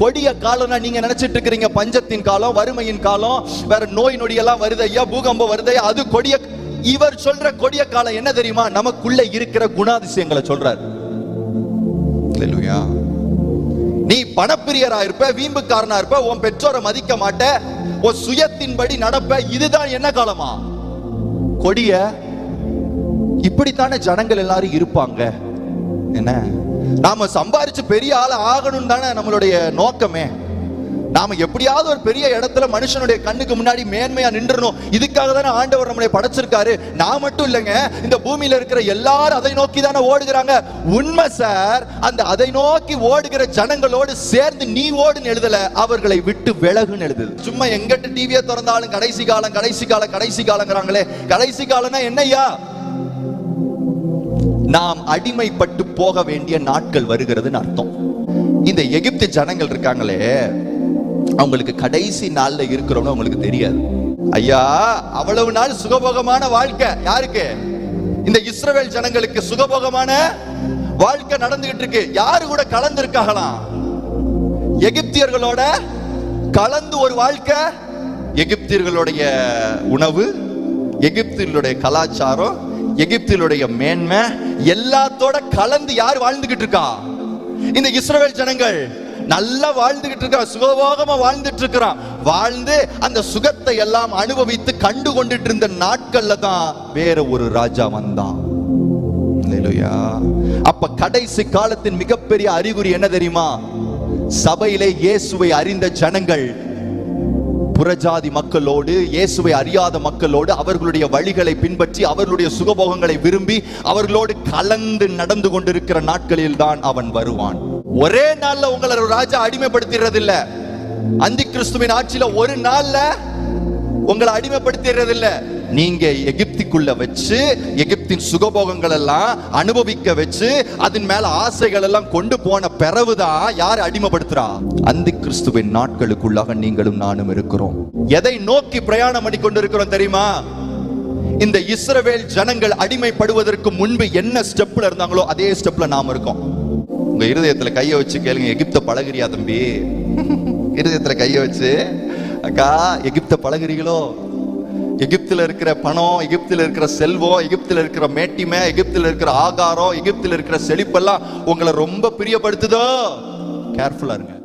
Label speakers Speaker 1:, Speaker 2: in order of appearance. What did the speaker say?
Speaker 1: கொடிய காலம்னா நீங்க நினைச்சிட்டு இருக்கிறீங்க பஞ்சத்தின் காலம் வறுமையின் காலம் வேற நோய் நொடியெல்லாம் வருது ஐயா பூகம்பம் வருது அது கொடிய இவர் சொல்ற கொடிய காலம் என்ன தெரியுமா? நமக்குள்ள இருக்கிற குணாதிசயங்களை சொல்றாரு. நீ பணப்பிரியரா இருப்ப வீம்புக்காரனா இருப்ப உன் பெற்றோரை மதிக்க மாட்ட உன் சுயத்தின்படி நடப்ப இதுதான் என்ன காலமா? கொடிய இப்படித்தானே ஜனங்கள் எல்லாரும் இருப்பாங்க. என்ன? நாம சம்பாரிச்சு பெரிய ஆள் ஆகணும் தானே நம்மளுடைய நோக்கமே. நாம எப்படியாவது ஒரு பெரிய இடத்துல மனுஷனுடைய கண்ணுக்கு முன்னாடி மேன்மையா நின்றணும். இதுக்காக தானே ஆண்டவர் நம்மளை படைச்சிருக்காரு. நான் மட்டும் இல்லைங்க இந்த பூமியில இருக்கிற எல்லாரும் அதை நோக்கி தானே ஓடுகிறாங்க. உண்மை சார் அந்த அதை நோக்கி ஓடுகிற ஜனங்களோடு சேர்ந்து நீ ஓடுன்னு எழுதல அவர்களை விட்டு விலகுன்னு எழுதுது. சும்மா எங்கிட்ட டிவியை திறந்தாலும் கடைசி காலம் கடைசி காலம் கடைசி காலங்கிறாங்களே. கடைசி காலம்னா என்னய்யா? நாம் அடிமைப்பட்டு போக வேண்டிய நாட்கள் வருகிறதுன்னு அர்த்தம். இந்த எகிப்து ஜனங்கள் இருக்காங்களே அவங்களுக்கு கடைசி நாள்ல இருக்கிறோம்னு அவங்களுக்கு தெரியாது. ஐயா அவ்வளவு நாள் சுகபோகமான வாழ்க்கை யாருக்கு? இந்த இஸ்ரவேல் ஜனங்களுக்கு சுகபோகமான வாழ்க்கை நடந்துகிட்டு இருக்கு. யாரு கூட கலந்து இருக்காங்களாம் எகிப்தியர்களோட கலந்து ஒரு வாழ்க்கை எகிப்தியர்களுடைய உணவு எகிப்தியர்களுடைய கலாச்சாரம் எகிப்தியர்களுடைய மேன்மை எல்லாத்தோட கலந்து யார் வாழ்ந்துகிட்டு இருக்கா? இந்த இஸ்ரவேல் ஜனங்கள் நல்லா வாழ்ந்துகிட்டு இருக்கிறான் சுகபோகமா வாழ்ந்துட்டு இருக்கிறான். வாழ்ந்து அந்த சுகத்தை எல்லாம் அனுபவித்து கண்டு கொண்டுட்டு இருந்த நாட்கள்ல தான் வேற ஒரு ராஜா வந்தான். அப்ப கடைசி காலத்தின் மிகப்பெரிய அறிகுறி என்ன தெரியுமா? சபையிலே இயேசுவை அறிந்த ஜனங்கள் புறஜாதி மக்களோடு இயேசுவை அறியாத மக்களோடு அவர்களுடைய வழிகளை பின்பற்றி அவர்களுடைய சுகபோகங்களை விரும்பி அவர்களோடு கலந்து நடந்து கொண்டிருக்கிற நாட்களில் தான் அவன் வருவான். ஒரே நாள்ல உங்களை ஒரு ராஜா அடிமைப்படுத்துறது இல்ல அந்தி கிறிஸ்துவின் ஆட்சியில ஒரு நாள்ல உங்களை அடிமைப்படுத்துறது நீங்க எகிப்திக்குள்ள வச்சு எகிப்தின் சுகபோகங்கள் எல்லாம் அனுபவிக்க வச்சு அதன் மேல ஆசைகள் எல்லாம் கொண்டு போன பிறகுதான் யார் அடிமைப்படுத்துறா? அந்தி கிறிஸ்துவின் நாட்களுக்குள்ளாக நீங்களும் நானும் இருக்கிறோம். எதை நோக்கி பிரயாணம் பண்ணி கொண்டிருக்கிறோம் தெரியுமா? இந்த இஸ்ரவேல் ஜனங்கள் அடிமைப்படுவதற்கு முன்பு என்ன ஸ்டெப்ல இருந்தாங்களோ அதே ஸ்டெப்ல நாம இருக்கோம். உங்க இருதயத்துல கைய வச்சு கேளுங்க எகிப்த பழகுறியா தம்பி? இருதயத்துல கைய வச்சு அக்கா எகிப்த பழகுறீங்களோ? எகிப்தில் இருக்கிற பணம் எகிப்தில் இருக்கிற செல்வம் எகிப்தில் இருக்கிற மேட்டிமை எகிப்தில் இருக்கிற ஆகாரம் எகிப்தில் இருக்கிற செழிப்பெல்லாம் உங்களை ரொம்ப பிரியப்படுத்துதோ? கேர்ஃபுல்லா இருங்க.